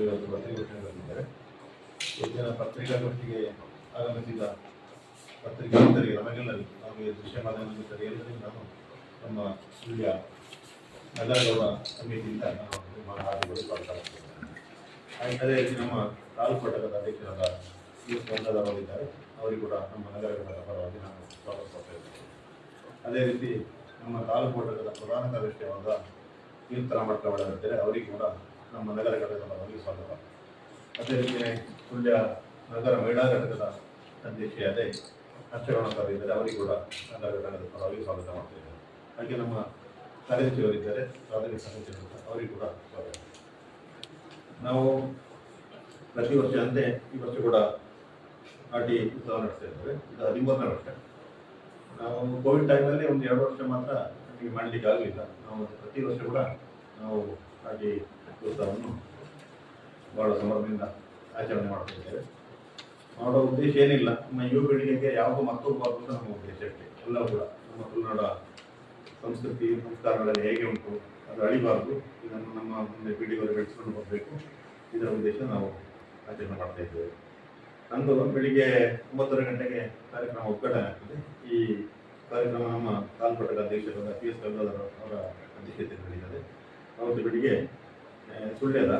ಇವತ್ತು ಪತ್ರಿಕಾಗೋಷ್ಠಿಗೆ ಹೆಚ್ಚಿನ ಪತ್ರಿಕಾಗೋಷ್ಠಿಗೆ ಆಗಮಿಸಿದ ಪತ್ರಿಕಾಂತರಿಗೆ ನಮಗೆಲ್ಲರಿಗೂ, ನಮಗೆ ದೃಶ್ಯ ಮಿತ್ರರಿಗೆ ಎಲ್ಲರಿಗೂ ನಾನು ನಮ್ಮ ಸುಳ್ಯ ನಗರಗೌಡ ಸಮಿತಿಯಿಂದ ನಾನು ನಿಮ್ಮ ಹಾದಿಗಳು ಪಾಲ್ಗೊಳ್ಳುತ್ತೇನೆ. ಅದೇ ರೀತಿ ನಮ್ಮ ತಾಲೂಕು ಘಟಕದ ಅಧ್ಯಕ್ಷರಾದ ಯು ಸ್ಪಂದದವರಿದ್ದಾರೆ ಅವರಿಗೂ ಕೂಡ ನಮ್ಮ ನಗರ ಘಟಕದ ಪರವಾಗಿ ನಾನು ಸ್ವಾಗತ ಕೊಡ್ತಾ ಅದೇ ರೀತಿ ನಮ್ಮ ತಾಲೂಕು ಘಟಕದ ಪ್ರಧಾನ ಕಾರ್ಯದರ್ಶಿಯಾದ ಯುತ್ ರಾಮಡ್ಕವಳಿದ್ದಾರೆ ಅವರಿಗೂ ಕೂಡ ನಮ್ಮ ನಗರ ಘಟಕದ ಮನವಿ ಸ್ವಾಗತ. ಅದೇ ರೀತಿ ಸುಳ್ಯ ನಗರ ಮಹಿಳಾ ಘಟಕದ ಅಧ್ಯಕ್ಷೆಯಾದ ಹರ್ಷಗೌಡ ಇದ್ದಾರೆ ಅವರಿಗೆ ಕೂಡ ನಗರ ಘಟಕದ ಪರವಾಗಿ ಸ್ವಾಗತ ಮಾಡ್ತಾ ಇದ್ದಾರೆ ಹಾಗೆ ನಮ್ಮ ಕಾರ್ಯದರ್ಶಿಯವರಿದ್ದಾರೆ ಪ್ರಾಥಮಿಕ ಸದಸ್ಯರು ಅವರಿಗೆ ಕೂಡ ಸ್ವಾಗತ. ನಾವು ಪ್ರತಿ ವರ್ಷ ಅಂತೆ ಈ ವರ್ಷ ಕೂಡ ಆರ್ ಟಿ ಉತ್ಸವ ನಡೆಸ್ತಾ ಇದ್ದೇವೆ. ಇದು ಹದಿಮೂರನೇ ವರ್ಷ. ನಾವು ಕೋವಿಡ್ ಟೈಮಲ್ಲಿ ಒಂದು ಎರಡು ವರ್ಷ ಮಾತ್ರ ಮಾಡಲಿಕ್ಕೆ ಆಗಲಿಲ್ಲ. ನಾವು ಪ್ರತಿ ವರ್ಷ ಕೂಡ ನಾವು ಟಿ ಉತ್ಸವವನ್ನು ಬಹಳ ಸಮರದಿಂದ ಆಚರಣೆ ಮಾಡ್ತಾ ಇದ್ದೇವೆ ಮಾಡೋ ಉದ್ದೇಶ ಏನಿಲ್ಲ. ನಮ್ಮ ಯುವ ಪೀಳಿಗೆಗೆ ಯಾವುದು ಮತ್ತೊಬ್ಬಾರ್ದು ನಮ್ಮ ಉದ್ದೇಶಕ್ಕೆ ಎಲ್ಲ ಕೂಡ ನಮ್ಮ ತುಳುನಾಡ ಸಂಸ್ಕೃತಿ, ಸಂಸ್ಕಾರಗಳಲ್ಲಿ ಹೇಗೆ ಉಂಟು, ಅದು ಅಳಿಬಾರ್ದು. ಇದನ್ನು ನಮ್ಮ ಮುಂದೆ ಪೀಳಿಗೆಯವರು ಬೆಳೆಸ್ಕೊಂಡು ಬರಬೇಕು ಇದರ ಉದ್ದೇಶ ನಾವು ಆಚರಣೆ ಮಾಡ್ತಾ ಇದ್ದೇವೆ. ನಂದು ಬೆಳಿಗ್ಗೆ ಒಂಬತ್ತುವರೆ ಗಂಟೆಗೆ ಕಾರ್ಯಕ್ರಮ ಉದ್ಘಾಟನೆ ಆಗ್ತದೆ. ಈ ಕಾರ್ಯಕ್ರಮ ನಮ್ಮ ಕಾಲ್ಪಟ್ಟದ ಅಧ್ಯಕ್ಷರಾದ ಪಿ ಎಸ್ ಗಂಗಾಧರ್ ಅವರ ಅಧ್ಯಕ್ಷತೆ ನಡೀತದೆ ಅವತ್ತು ಬೆಳಿಗ್ಗೆ ಸುಳ್ಯದ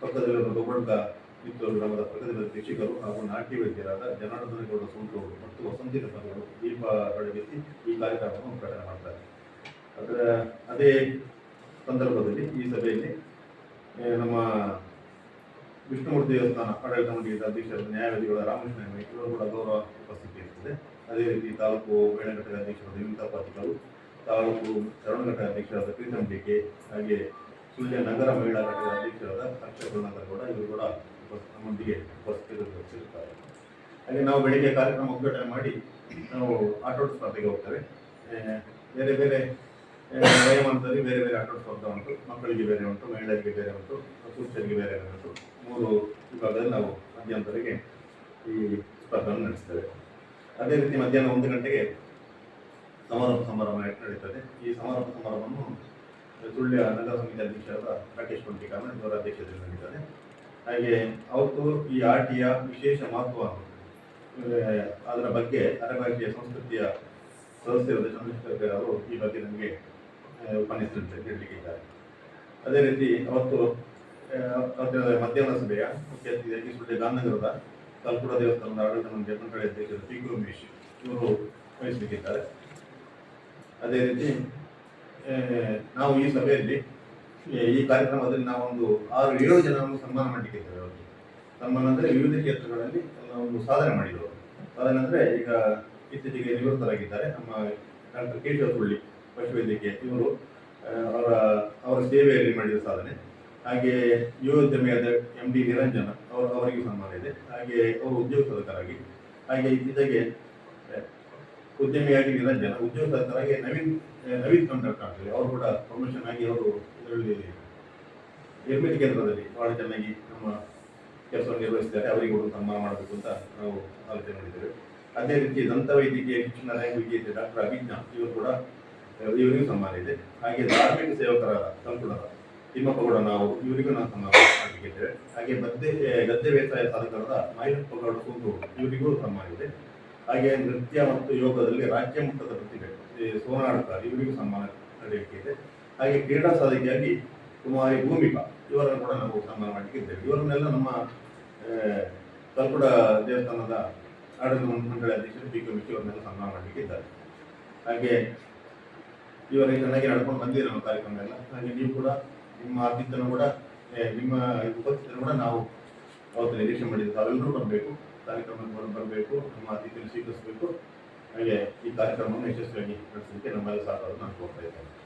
ಪಕ್ಕದಲ್ಲಿರುವ ದೊಡ್ಡ ಕಿತ್ತೂರು ಗ್ರಾಮದ ಪಕ್ಕದಲ್ಲಿ ಶಿಕ್ಷಕರು ಹಾಗೂ ನಾಟ್ಯ ವೈದ್ಯರಾದ ಜನಾರ್ದನಗೌಡ ಗೌಡ ಸೋಂಟೂರು ಮತ್ತು ವಸಂತಿ ರತ್ನಗಳು ದೀಪ ಬೆಳಗಿಸಿ ಈ ಕಾರ್ಯಕ್ರಮವನ್ನು ಉದ್ಘಾಟನೆ ಮಾಡ್ತಾರೆ. ಅದರ, ಅದೇ ಸಂದರ್ಭದಲ್ಲಿ ಈ ಸಭೆಯಲ್ಲಿ ನಮ್ಮ ವಿಷ್ಣುಮೂರ್ತಿ ದೇವಸ್ಥಾನ ಆಡಳಿತ ಮಂಡಳಿಯ ಅಧ್ಯಕ್ಷರಾದ ನ್ಯಾಯವಾದಿಗಳ ರಾಮಕೃಷ್ಣ ಇವರು ಕೂಡ ಗೌರವ ಉಪಸ್ಥಿತಿ ಇರ್ತದೆ ಅದೇ ರೀತಿ ತಾಲೂಕು ಮೇಳಘಟ್ಟದ ಅಧ್ಯಕ್ಷರು ಅಧ್ಯಕ್ಷರಾದ ಪಾತ್ರಗಳು ಪಾಟಿಕರು ತಾಲೂಕು ಘಟಕ ಅಧ್ಯಕ್ಷರಾದ ಪ್ರೀತಮ್ ಹಾಗೆ ಸುಳ್ಯ ನಗರ ಮಹಿಳಾ ಘಟಕದ ಅಧ್ಯಕ್ಷರಾದ ಹರ್ಷ ಕೂಡ ಇವರು ಕೂಡ ನಮ್ಮೊಂದಿಗೆ ಉಪಸ್ಥಿತರಿರುತ್ತಾರೆ ಹಾಗೆ ನಾವು ಬೆಳಿಗ್ಗೆ ಕಾರ್ಯಕ್ರಮ ಉದ್ಘಾಟನೆ ಮಾಡಿ ನಾವು ಆಟೋಟ ಸ್ಪರ್ಧೆಗೆ ಹೋಗ್ತೇವೆ. ಬೇರೆ ಬೇರೆ ವಯೋಮಾನದಲ್ಲಿ ಬೇರೆ ಬೇರೆ ಆಟೋಟ ಸ್ಪರ್ಧೆ ಉಂಟು, ಮಕ್ಕಳಿಗೆ ಬೇರೆ ಉಂಟು, ಮಹಿಳೆಯರಿಗೆ ಬೇರೆ ಉಂಟು, ಪುರುಷರಿಗೆ ಬೇರೆ ಬೇರೆ ಉಂಟು. ಮೂರು ವಿಭಾಗದಲ್ಲಿ ನಾವು ಮಧ್ಯಾಹ್ನದವರೆಗೆ ಈ ಸ್ಪರ್ಧೆಯನ್ನು ನಡೆಸ್ತೇವೆ. ಅದೇ ರೀತಿ ಮಧ್ಯಾಹ್ನ ಒಂದು ಗಂಟೆಗೆ ಸಮಾರೋಪ ಸಮಾರಂಭ ನಡೀತದೆ. ಈ ಸಮಾರೋಪ ಸಮಾರಂಭವನ್ನು ಸುಳ್ಯ ನಗರ ಸಮಿತಿ ಅಧ್ಯಕ್ಷರಾದ ರಾಕೇಶ್ ಕೊಂಟಿಕಾಮ ಇವರ ಅಧ್ಯಕ್ಷತೆಯಲ್ಲಿ ನಡೀತದೆ. ಹಾಗೆ ಅವತ್ತು ಈ ಆಟಿಯ ವಿಶೇಷ ಮಹತ್ವ, ಅದರ ಬಗ್ಗೆ ಅರಭಾಷೆಯ ಸಂಸ್ಕೃತಿಯ ಸದಸ್ಯರಾದ ಚಂದ್ರಶೇಖರ್ ಅವರು ಈ ಬಗ್ಗೆ ನಮಗೆ ಉಪನ್ಯಾಸ ನೀಡಲಿಕ್ಕಿದ್ದಾರೆ ಅದೇ ರೀತಿ ಅವತ್ತು ಮಧ್ಯಾಹ್ನ ಸಭೆಯ ಮುಖ್ಯ ಅತಿಥಿಯಾಗಿ ಸುಳ್ಯ ಗಾಂಧನಗರದ ಕಲ್ಪುರ ದೇವಸ್ಥಾನದ ಆಡಳಿತ ಮಂಡಳಿ ಅಧ್ಯಕ್ಷರು ಪಿ ಗುರುಮೇಶ್ ಇವರು ವಹಿಸಲಿಕ್ಕಿದ್ದಾರೆ. ಅದೇ ರೀತಿ ನಾವು ಈ ಸಭೆಯಲ್ಲಿ ಈ ಕಾರ್ಯಕ್ರಮದಲ್ಲಿ ನಾವೊಂದು ಆರು ಏಳು ಜನರನ್ನು ಸನ್ಮಾನ ಮಾಡಲಿಕ್ಕೆ ಇದ್ದೇವೆ ಅವರಿಗೆ. ಸನ್ಮಾನ ಅಂದರೆ ವಿವಿಧ ಕ್ಷೇತ್ರಗಳಲ್ಲಿ ಒಂದು ಸಾಧನೆ ಮಾಡಿದವರು. ಸಾಧನೆ ಅಂದರೆ ಈಗ ಇತ್ತೀಚೆಗೆ ನಿವೃತ್ತರಾಗಿದ್ದಾರೆ. ನಮ್ಮ ಡಾಕ್ಟರ್ ಕೇಶವ ಸುಳ್ಳಿ ಪಶುವೈದ್ಯಕೀಯ, ಇವರು ಅವರ ಅವರ ಸೇವೆಯಲ್ಲಿ ಮಾಡಿದ ಸಾಧನೆ. ಹಾಗೆ ಯುವೋದ್ಯಮಿಯಾದ ಎಂ ಡಿ ನಿರಂಜನ ಅವರು, ಅವರಿಗೂ ಸನ್ಮಾನ ಇದೆ. ಹಾಗೆ ಅವರು ಉದ್ಯೋಗ ಸಾಧಕರಾಗಿ ಹಾಗೆ ಇತ್ತೀಚೆಗೆ ಉದ್ಯಮಿಯಾಗಿ ನಿರಂಜನ ಜನ ಸಾಧಕರಾಗಿ ನವೀನ್ ನವೀನ್ ಕಂಡಕ್ಟ್ ಆಗ್ತದೆ ಅವರು ಕೂಡ ಪ್ರಮೋಷನ್ ಆಗಿ ಅವರು ಇದರಲ್ಲಿ ನಿರ್ಮಿತಿ ಕೇಂದ್ರದಲ್ಲಿ ಬಹಳ ಚೆನ್ನಾಗಿ ನಮ್ಮ ಕೆಲಸವನ್ನು ನಿರ್ವಹಿಸಿದ್ದಾರೆ ಅವರಿಗೆ ಕೂಡ ಸನ್ಮಾನ ಮಾಡಬೇಕು ಅಂತ ನಾವು ಆಲೋಚನೆ ಮಾಡಿದ್ದೇವೆ. ಅದೇ ರೀತಿ ದಂತ ವೈದ್ಯಕೀಯ ಶಿಕ್ಷಣ ವಿಜೇತೆ ಡಾಕ್ಟರ್ ಅಭಿಜ್ಞಾ, ಇವರು ಕೂಡ ಇವರಿಗೂ ಸನ್ಮಾನ ಇದೆ. ಹಾಗೆ ಧಾರ್ಮಿಕ ಸೇವಕರಾದ ಸಂಪುಟದ ತಿಮ್ಮಪ್ಪ ಕೂಡ ನಾವು ಇವರಿಗೂ ನಾವು ಸನ್ಮಾನ ಮಾಡಲಿಕ್ಕಿದ್ದೇವೆ ಹಾಗೆ ಗದ್ದೆ ಗದ್ದೆ ವ್ಯವಸಾಯ ಸಾಧಕರಾದ ಪಗಡ ಕೂತು ಇವರಿಗೂ ಸನ್ಮಾನ ಇದೆ. ಹಾಗೆ ನೃತ್ಯ ಮತ್ತು ಯೋಗದಲ್ಲಿ ರಾಜ್ಯ ಮಟ್ಟದ ಪ್ರತಿಭೆ ಈ ಸೋನಾಡ್ಕರ್ ಇವರಿಗೂ ಸನ್ಮಾನ ನಡೆಯಲಿಕ್ಕಿದೆ ಹಾಗೆ ಕ್ರೀಡಾ ಸಾಧಕಿಯಾಗಿ ಕುಮಾರಿ ಭೂಮಿಕಾ, ಇವರನ್ನು ಕೂಡ ನಾವು ಸನ್ಮಾನ ಮಾಡಲಿಕ್ಕೆ ಇದ್ದೇವೆ ಇವರನ್ನೆಲ್ಲ ನಮ್ಮ ಕಲ್ಪುಡ ದೇವಸ್ಥಾನದ ಆಡಳಿತ ಮಂಡಳಿ ಅಧ್ಯಕ್ಷರು ಬಿ ಕೆ. ಅವರನ್ನೆಲ್ಲ ಸನ್ಮಾನ ಮಾಡಲಿಕ್ಕೆ ಇದ್ದಾರೆ ಹಾಗೆ ಇವರಿಗೆ ಚೆನ್ನಾಗಿ ನಡ್ಕೊಂಡು ಬಂದಿದೆ ನಮ್ಮ ಕಾರ್ಯಕ್ರಮ ಎಲ್ಲ. ಹಾಗೆ ನೀವು ಕೂಡ ನಿಮ್ಮ ಆತಿಥ್ಯನ ಕೂಡ ನಿಮ್ಮ ಉಪಸ್ಥಿತಿಯನ್ನು ಕೂಡ ನಾವು ಅವತ್ತು ನಿರೀಕ್ಷೆ ಮಾಡಿದ್ದು ತಾವೆಲ್ಲರೂ ಬರಬೇಕು. ಕಾರ್ಯಕ್ರಮಕ್ಕೆ ಬರಬೇಕು. ನಮ್ಮ ಅತಿಥಿಯನ್ನು ಸ್ವೀಕರಿಸಬೇಕು. ಹಾಗೆ ಈ ಕಾರ್ಯಕ್ರಮವನ್ನು ಯಶಸ್ವಿಯಾಗಿ ನಡೆಸಲಿಕ್ಕೆ ನಮ್ಮೆಲ್ಲ ಸಹಕಾರ ನಾನು ಕೋರ್ತಾ ಇದ್ದೇನೆ